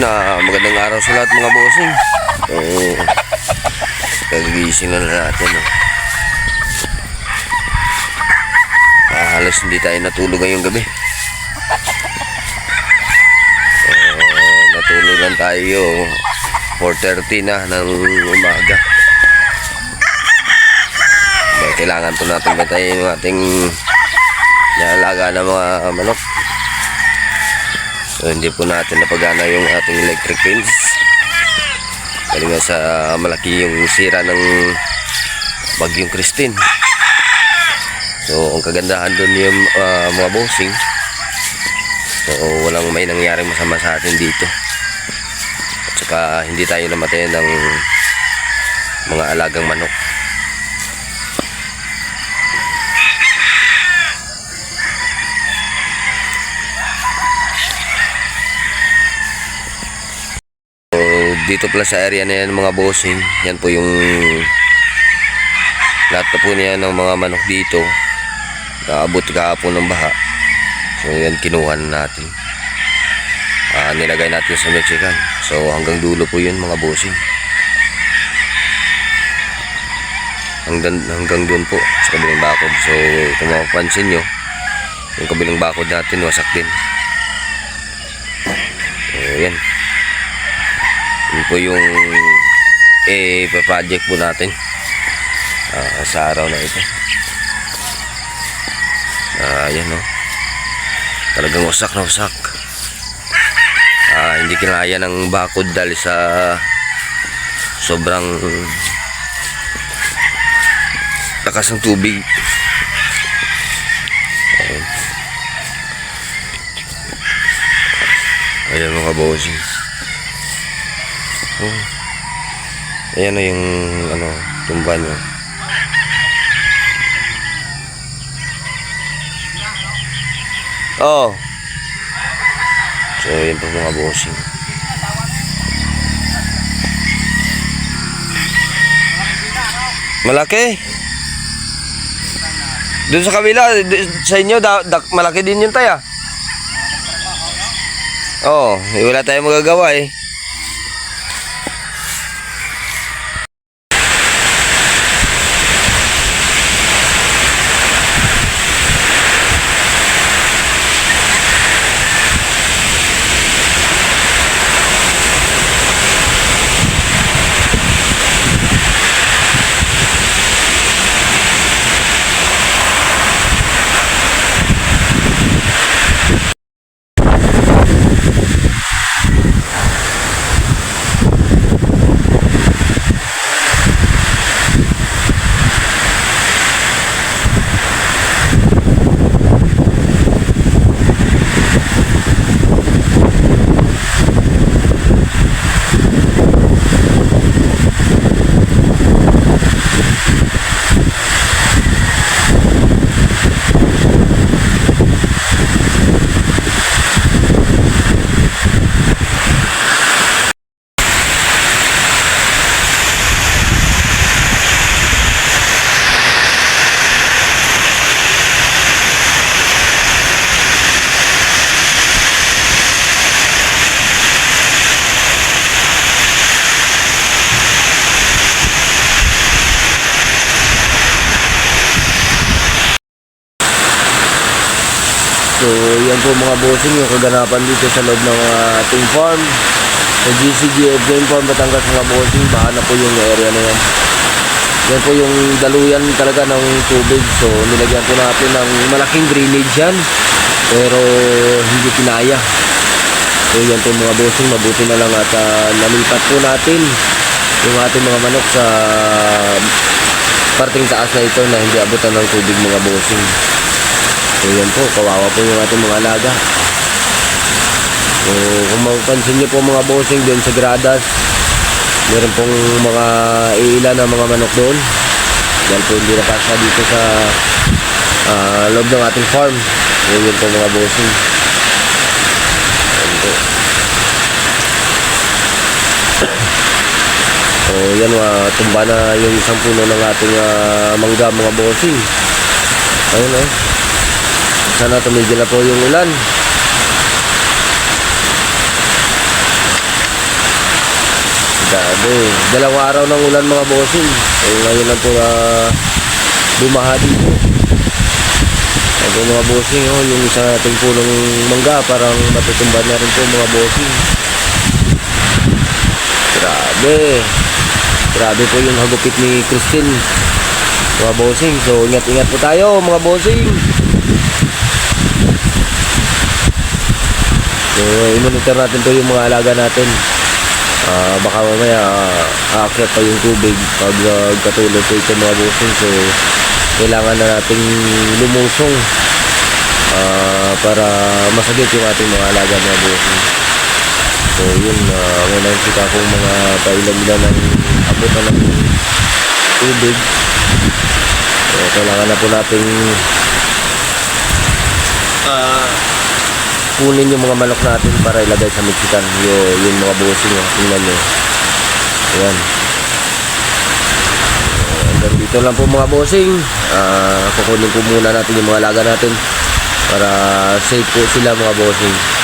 Na magandang araw sa lahat mga bossing. So, kagigising na natin. No? Ah, halos hindi tayo natulog ngayong gabi. So, natulog lang tayo 4.30 na ng umaga. May kailangan to natin batayin yung ating nalaga ng mga manok. So, hindi po natin napagana yung ating electric fence. Dahil nga sa malaki yung sira ng bagyong Christine. So, ang kagandahan doon yung ah, mga bossing. So, walang may nangyaring masama sa atin dito. At saka hindi tayo namatay ng mga alagang manok. So, dito pala sa area na yan mga bossing, yan po yung lahat na po niya ng mga manok dito. Naabot kahapon ng baha. So yan kinuha na natin. Ah, nilagay natin sa Mexican. So hanggang dulo po yun mga bossing. Hanggang, hanggang doon po sa kabilang bakod. So kung mapapansin nyo, yung kabilang bakod natin wasak din. So yan. Yun po yung eh, project po natin ah, sa araw na ito. Ah, yan no. Talagang wasak na wasak. Ah, hindi kinaya ng bakod dahil sa sobrang lakas ng tubig. Ayan. Ayan mga bossing. Oh. Ayan na yung ano, tumba nyo. Oh. So, yan po mga bossing. Malaki. Doon sa kabila, sa inyo, da, da, malaki din yun tayo. Oo, oh, wala tayong magagawa eh. So, yan po mga bossing yung kaganapan dito sa loob ng uh, ating farm. Sa GCGF Game Farm, Batangas mga bossing, bahan na po yung area na yan. Yan po yung daluyan talaga ng tubig. So, nilagyan po natin ng malaking drainage yan. Pero, hindi kinaya. So, yan po mga bossing, mabuti na lang at uh, nalipat po natin yung ating mga manok sa parting taas na ito na hindi abutan ng tubig mga bossing. So yan po, kawawa po yung ating mga alaga. So kung mapapansin nyo po mga bossing din sa gradas, meron pong mga iilan na mga manok doon. Yan po hindi nakasya dito sa ah, loob ng ating farm. So yun po mga bossing. Yan. So yan, uh, tumba na yung isang puno ng ating ah, mangga mga bossing. Ayun oh. Sana tumigil na po yung ulan. Grabe. Dalawang araw ng ulan mga bossing. Eh, ngayon lang po na bumaha dito. Ito mga bossing, oh, yung isa nating punong mangga, parang matutumba na rin po mga bossing. Grabe. Grabe po yung hagupit ni Christine. Mga bossing. So, ingat-ingat po tayo mga bossing. So, i-monitor natin to yung mga alaga natin. Ah, baka mamaya uh, aakyat pa yung tubig pag uh, katulad po ito mga bossing. So, kailangan na nating lumusong ah, para masagip yung ating mga alaga mga bossing. So, yun, uh, may nakikita kong mga pailan-ilan ng abutan ng tubig. So, kailangan na po nating ah, kunin yung mga manok natin para ilagay sa Mexican. Yung, yung mga bossing, oh. tingnan nyo. Ayan. Uh, hanggang dito lang po mga bossing. Ah, kukunin po muna natin yung mga alaga natin para safe po sila mga bossing.